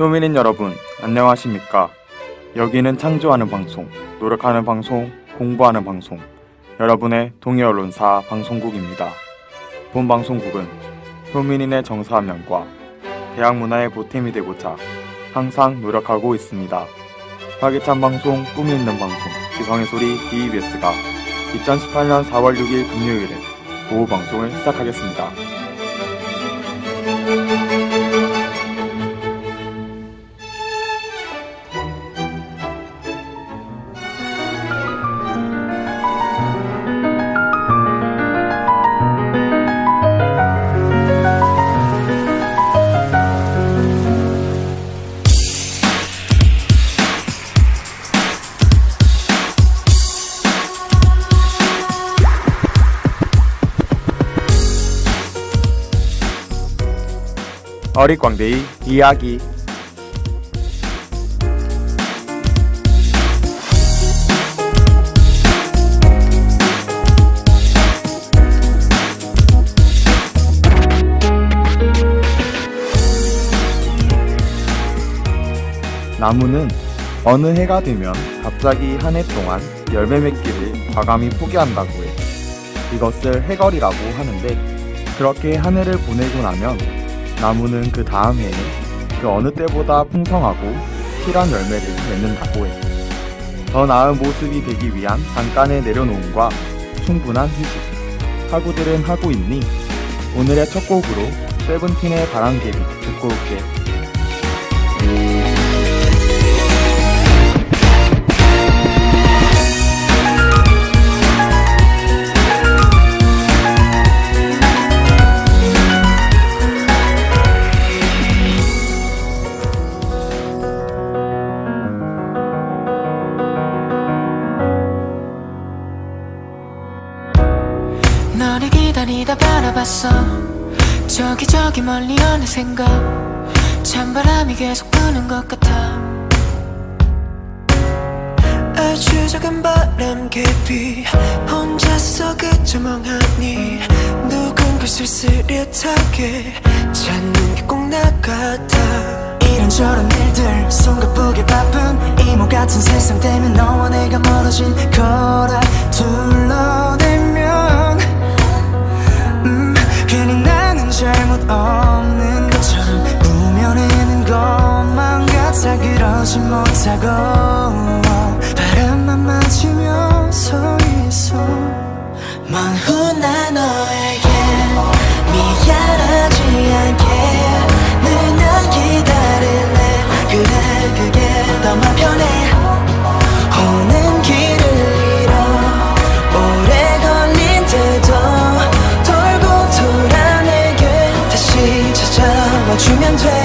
효민인 여러분, 안녕하십니까? 여기는 창조하는 방송, 노력하는 방송, 공부하는 방송, 여러분의 동해 언론사 방송국입니다. 본 방송국은 효민인의 정사함량과 대학 문화의 보탬이 되고자 항상 노력하고 있습니다. 활기찬 방송, 꿈이 있는 방송, 지성의 소리 DBS가 2018년 4월 6일 금요일에 오후 방송을 시작하겠습니다. 어릿광대의 이야기 나무는 어느 해가 되면 갑자기 한 해 동안 열매 맺기를 과감히 포기한다고 해. 이것을 해걸이라고 하는데 그렇게 한 해를 보내고 나면 나무는 그 다음 해에 그 어느 때보다 풍성하고 실한 열매를 맺는다고 해. 더 나은 모습이 되기 위한 잠깐의 내려놓음과 충분한 휴식. 하구들은 하고 있니? 오늘의 첫 곡으로 세븐틴의 바람개비 듣고 올게. 봤어. 저기 저기 멀리 어느샌가 찬바람이 계속 부는 것 같아. 아주 작은 바람 깊이 혼자서 그저 멍하니 누군가 쓸쓸하게 찾는 게 꼭 나 같아. 이런저런 일들 손 가쁘게 바쁜 이모 같은 세상 때문에 너와 내가 멀어진 거라 둘러대 잘못 없는 것처럼 꾸며내는 것만 같아 그러지 못하고. 바람만 맞으며 서 있어. 먼 훗날 너에게 미안하지 않게. 늘 난 기다릴래. 그래 그게 더맘 편해 주면 돼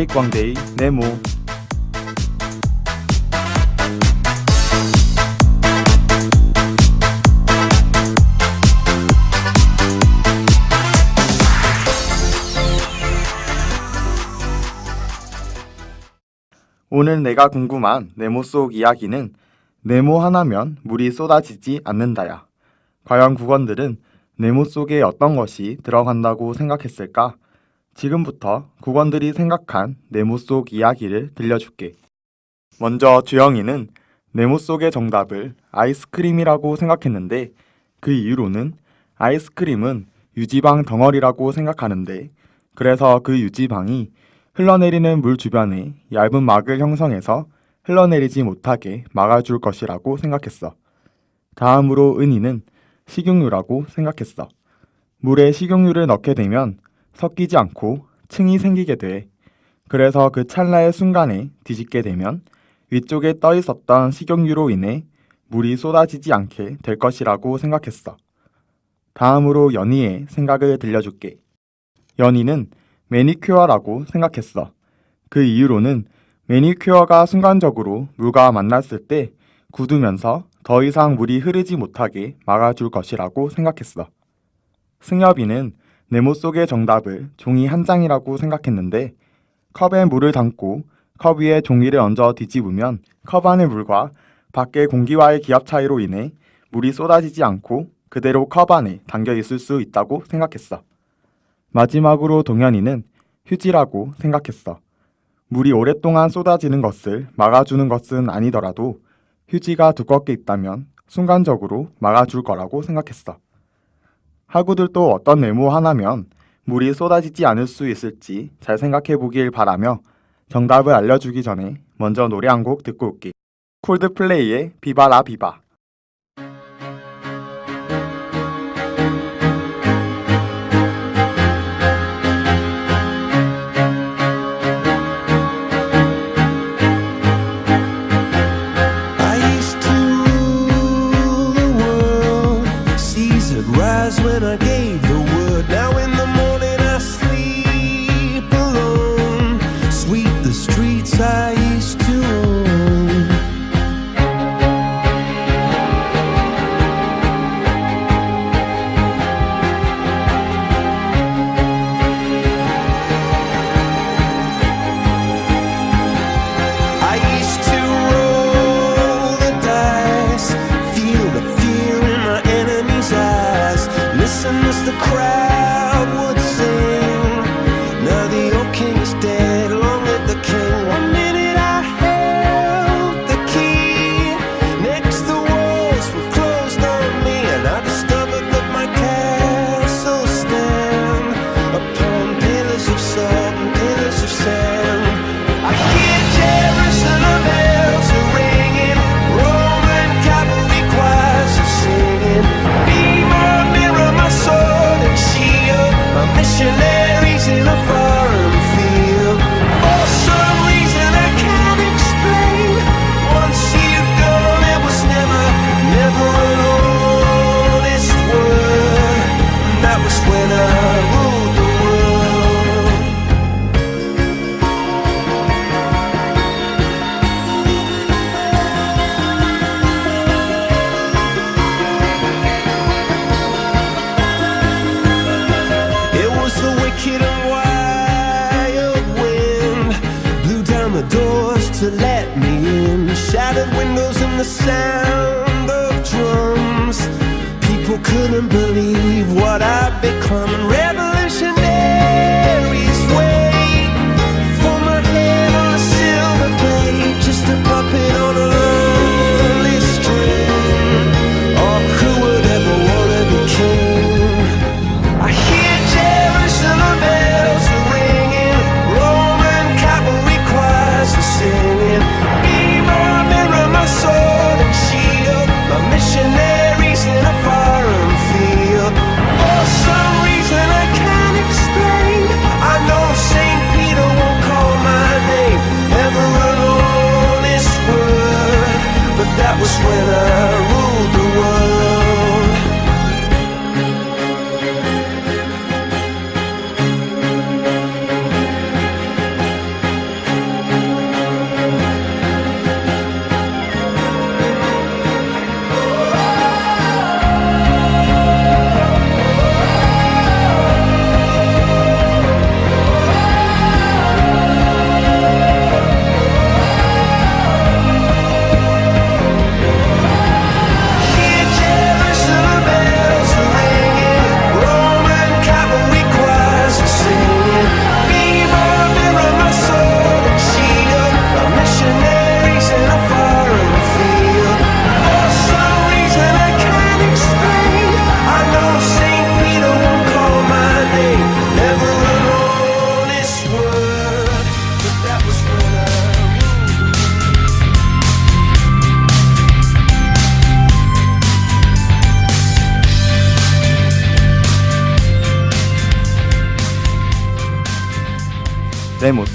어릿광대의 네모 오늘 내가 궁금한 네모 속 이야기는 네모 하나면 물이 쏟아지지 않는다야. 과연 국원들은 네모 속에 어떤 것이 들어간다고 생각했을까? 지금부터 국원들이 생각한 네모 속 이야기를 들려줄게. 먼저 주영이는 네모 속의 정답을 아이스크림이라고 생각했는데 그 이유로는 아이스크림은 유지방 덩어리라고 생각하는데 그래서 그 유지방이 흘러내리는 물 주변에 얇은 막을 형성해서 흘러내리지 못하게 막아줄 것이라고 생각했어. 다음으로 은희는 식용유라고 생각했어. 물에 식용유를 넣게 되면 섞이지 않고 층이 생기게 돼. 그래서 그 찰나의 순간에 뒤집게 되면 위쪽에 떠 있었던 식용유로 인해 물이 쏟아지지 않게 될 것이라고 생각했어. 다음으로 연희의 생각을 들려줄게. 연희는 매니큐어라고 생각했어. 그 이유로는 매니큐어가 순간적으로 물과 만났을 때 굳으면서 더 이상 물이 흐르지 못하게 막아줄 것이라고 생각했어. 승엽이는 네모 속의 정답을 종이 한 장이라고 생각했는데 컵에 물을 담고 컵 위에 종이를 얹어 뒤집으면 컵 안의 물과 밖의 공기와의 기압 차이로 인해 물이 쏟아지지 않고 그대로 컵 안에 담겨 있을 수 있다고 생각했어. 마지막으로 동현이는 휴지라고 생각했어. 물이 오랫동안 쏟아지는 것을 막아주는 것은 아니더라도 휴지가 두껍게 있다면 순간적으로 막아줄 거라고 생각했어. 학우들도 어떤 네모 하나면 물이 쏟아지지 않을 수 있을지 잘 생각해 보길 바라며 정답을 알려주기 전에 먼저 노래 한 곡 듣고 올게. 콜드플레이의 비바라 비바.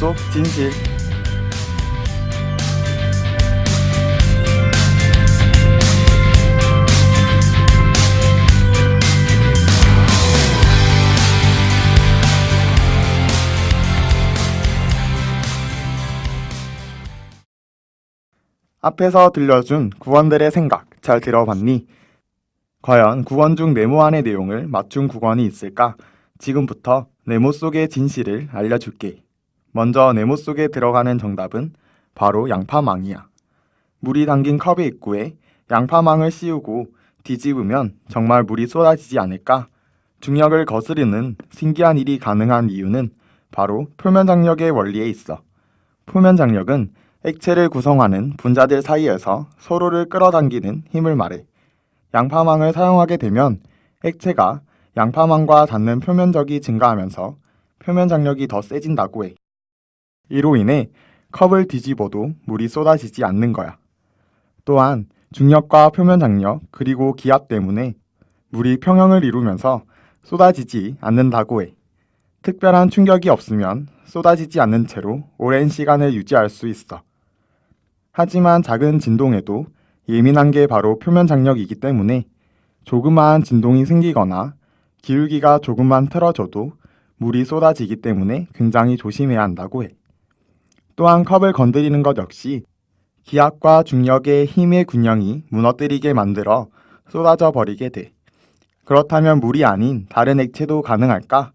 속 진실 앞에서 들려준 구원들의 생각 잘 들어봤니? 과연 구원 중 네모 안의 내용을 맞춘 구원이 있을까? 지금부터 네모 속의 진실을 알려줄게. 먼저 네모 속에 들어가는 정답은 바로 양파망이야. 물이 담긴 컵의 입구에 양파망을 씌우고 뒤집으면 정말 물이 쏟아지지 않을까? 중력을 거스르는 신기한 일이 가능한 이유는 바로 표면 장력의 원리에 있어. 표면 장력은 액체를 구성하는 분자들 사이에서 서로를 끌어당기는 힘을 말해. 양파망을 사용하게 되면 액체가 양파망과 닿는 표면적이 증가하면서 표면 장력이 더 세진다고 해. 이로 인해 컵을 뒤집어도 물이 쏟아지지 않는 거야. 또한 중력과 표면 장력 그리고 기압 때문에 물이 평형을 이루면서 쏟아지지 않는다고 해. 특별한 충격이 없으면 쏟아지지 않는 채로 오랜 시간을 유지할 수 있어. 하지만 작은 진동에도 예민한 게 바로 표면 장력이기 때문에 조그마한 진동이 생기거나 기울기가 조금만 틀어져도 물이 쏟아지기 때문에 굉장히 조심해야 한다고 해. 또한 컵을 건드리는 것 역시 기압과 중력의 힘의 균형이 무너뜨리게 만들어 쏟아져 버리게 돼. 그렇다면 물이 아닌 다른 액체도 가능할까?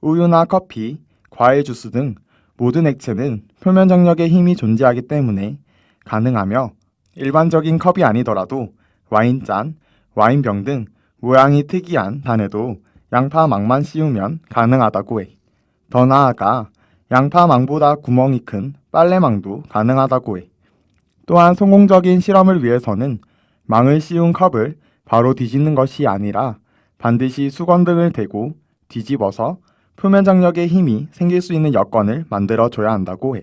우유나 커피, 과일 주스 등 모든 액체는 표면 장력의 힘이 존재하기 때문에 가능하며 일반적인 컵이 아니더라도 와인잔, 와인병 등 모양이 특이한 잔에도 양파망만 씌우면 가능하다고 해. 더 나아가 양파망보다 구멍이 큰 빨래망도 가능하다고 해. 또한 성공적인 실험을 위해서는 망을 씌운 컵을 바로 뒤집는 것이 아니라 반드시 수건 등을 대고 뒤집어서 표면 장력의 힘이 생길 수 있는 여건을 만들어 줘야 한다고 해.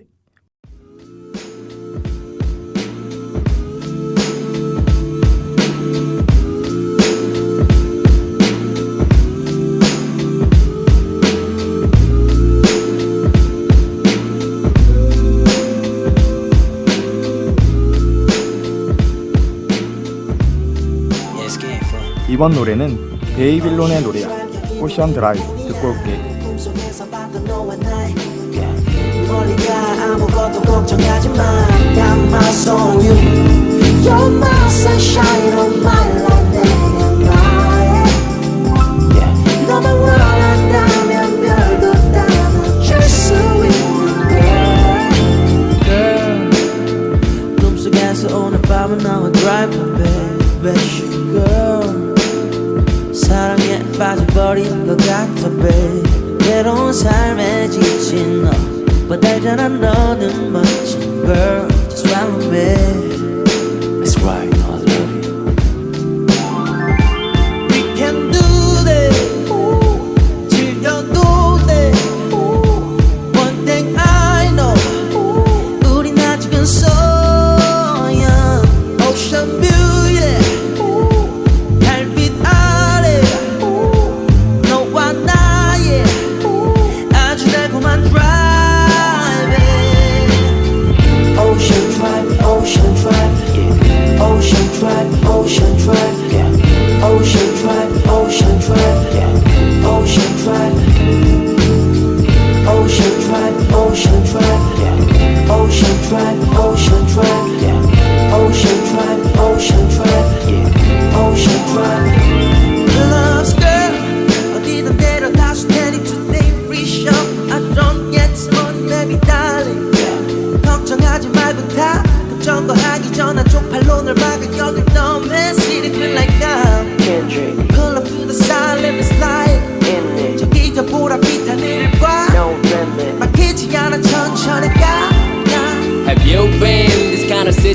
이번 노래는 베이빌론의 노래야. 포션 드라이브 듣고 올게. 꿈속에서 봤던 babe. 외로운 삶에 지친 너. 뻗달잖아 너는 멋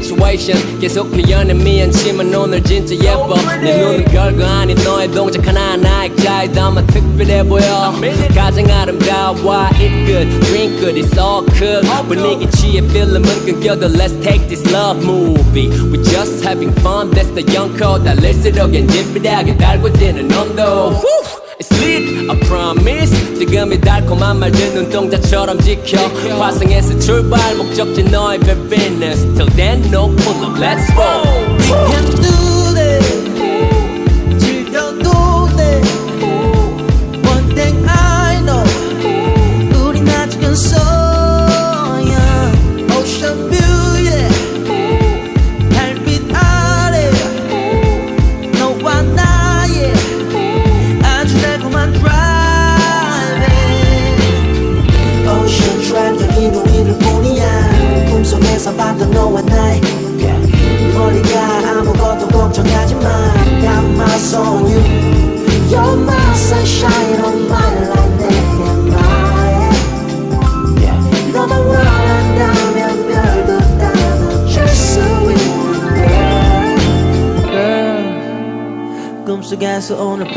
situation? 계속 표현에 미안치만 오늘 진짜 예뻐 내 눈은 별거 아닌 너의 동작 하나하나 액자에 담아 특별해 보여 가장 아름다워 Eat good, drink good, it's all good 분위기 취해 필름은 끊겨도 Let's take this love movie We're just having fun, that's the young code 달릴수록 엔진비하게 달궈지는 온도 Woo! It's complete I promise 지금이 달콤한 말들 눈동자처럼 지켜 화성에서 출발 목적지 너의 happiness Till then no pull up let's roll We can do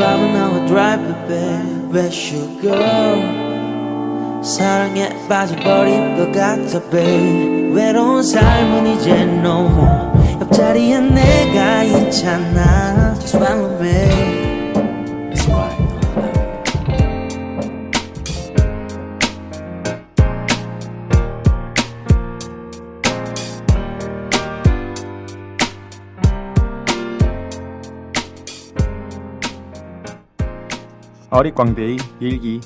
꿈속에서 오늘 밤은 나와 drive baby Where you go 사랑에 빠져버린 것 같아 babe 외로운 삶은 이제 no more 옆자리에 내가 있잖아 Just follow me 어릿광대의 일기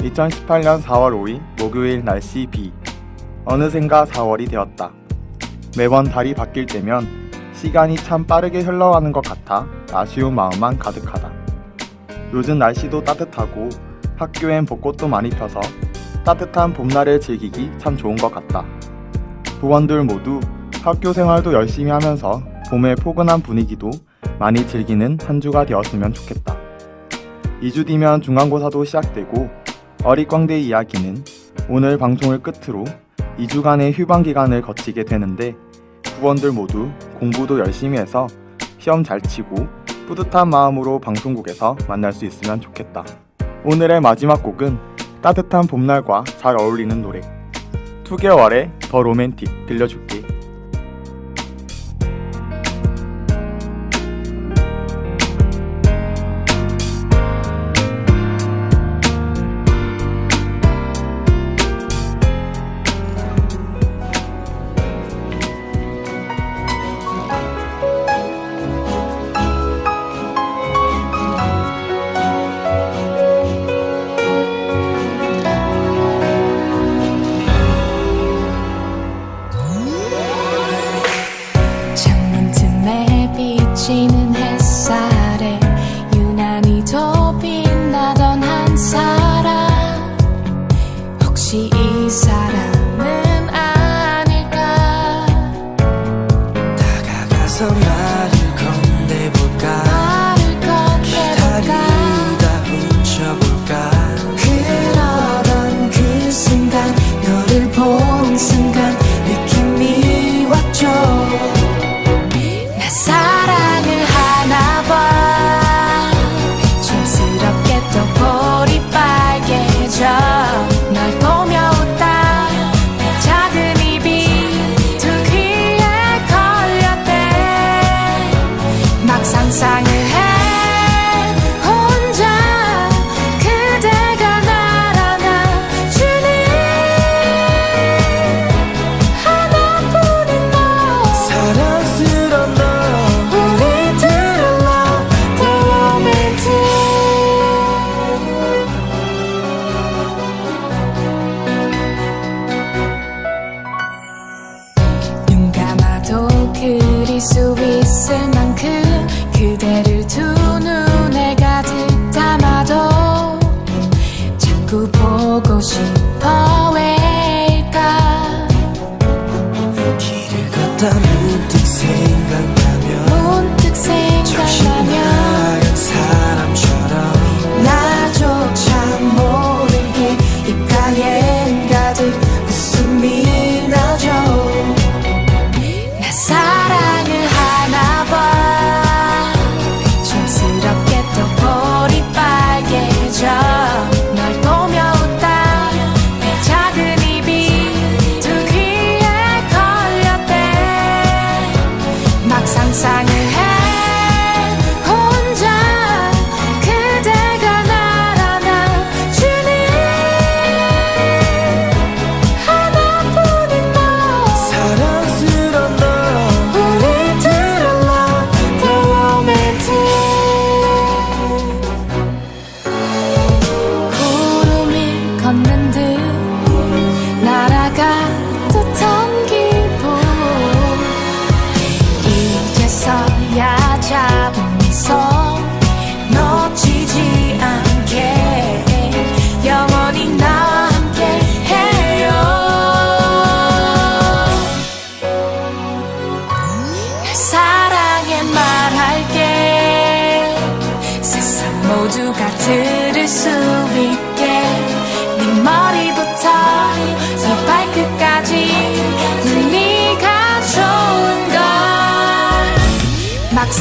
2018년 4월 5일 목요일 날씨 비. 어느샌가 4월이 되었다. 매번 달이 바뀔 때면 시간이 참 빠르게 흘러가는 것 같아 아쉬운 마음만 가득하다. 요즘 날씨도 따뜻하고 학교엔 벚꽃도 많이 펴서 따뜻한 봄날을 즐기기 참 좋은 것 같다. 부원들 모두 학교 생활도 열심히 하면서 봄의 포근한 분위기도 많이 즐기는 한 주가 되었으면 좋겠다. 2주 뒤면 중간고사도 시작되고 어릿광대 이야기는 오늘 방송을 끝으로 2주간의 휴방 기간을 거치게 되는데 부원들 모두 공부도 열심히 해서 시험 잘 치고 뿌듯한 마음으로 방송국에서 만날 수 있으면 좋겠다. 오늘의 마지막 곡은 따뜻한 봄날과 잘 어울리는 노래 2개월의 더 로맨틱 들려줄게.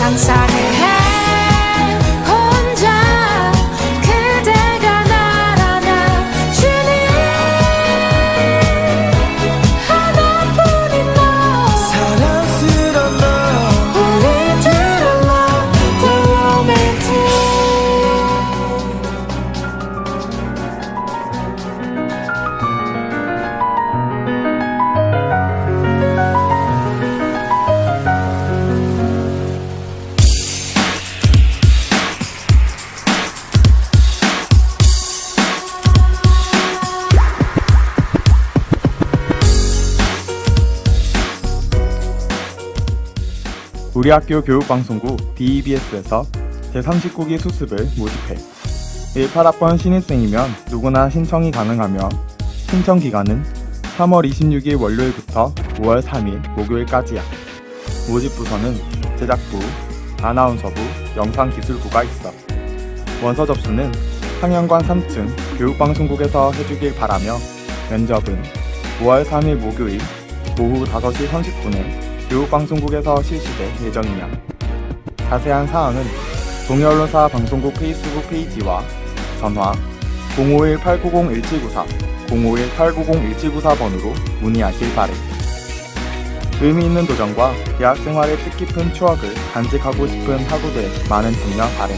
막 우리 학교 교육방송국 DEBS에서 제39기 수습을 모집해 18학번 신입생이면 누구나 신청이 가능하며 신청 기간은 3월 26일 월요일부터 5월 3일 목요일까지야. 모집 부서는 제작부, 아나운서부, 영상기술부가 있어. 원서 접수는 상영관 3층 교육방송국에서 해주길 바라며 면접은 5월 3일 목요일 오후 5시 30분에 교육 방송국에서 실시될 예정이야. 자세한 사항은 동해 언론사 방송국 페이스북 페이지와 전화 051-890-1794, 051-890-1794번으로 문의하길 바래. 의미 있는 도전과 대학 생활의 뜻깊은 추억을 간직하고 싶은 학우들 많은 참여 바래.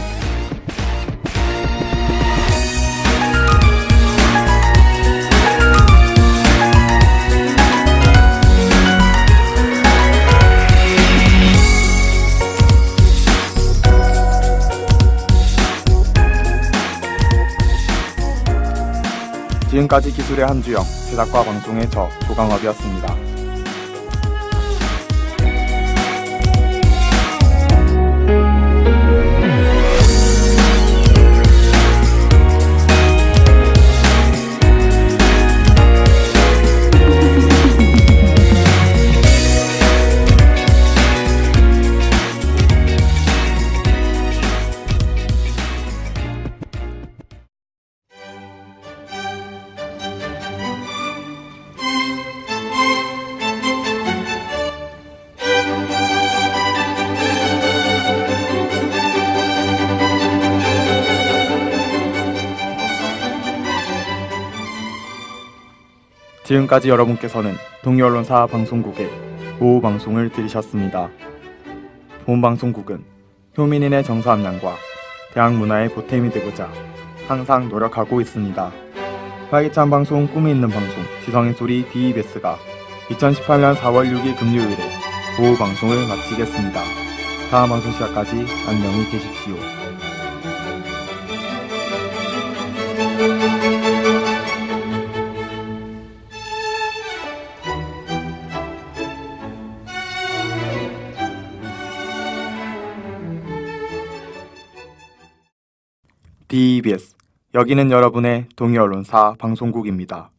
지금까지 기술의 한주영, 제작과 방송의 저 조강업이었습니다. 지금까지 여러분께서는 동해언론사 방송국의 오후 방송을 들으셨습니다. 본 방송국은 효민인의 정서 함량과 대학 문화의 보탬이 되고자 항상 노력하고 있습니다. 활기찬 방송 꿈이 있는 방송 지성의 소리 DEBS가 2018년 4월 6일 금요일에 오후 방송을 마치겠습니다. 다음 방송 시간까지 안녕히 계십시오. DEBS 여기는 여러분의 동해 언론사 방송국입니다.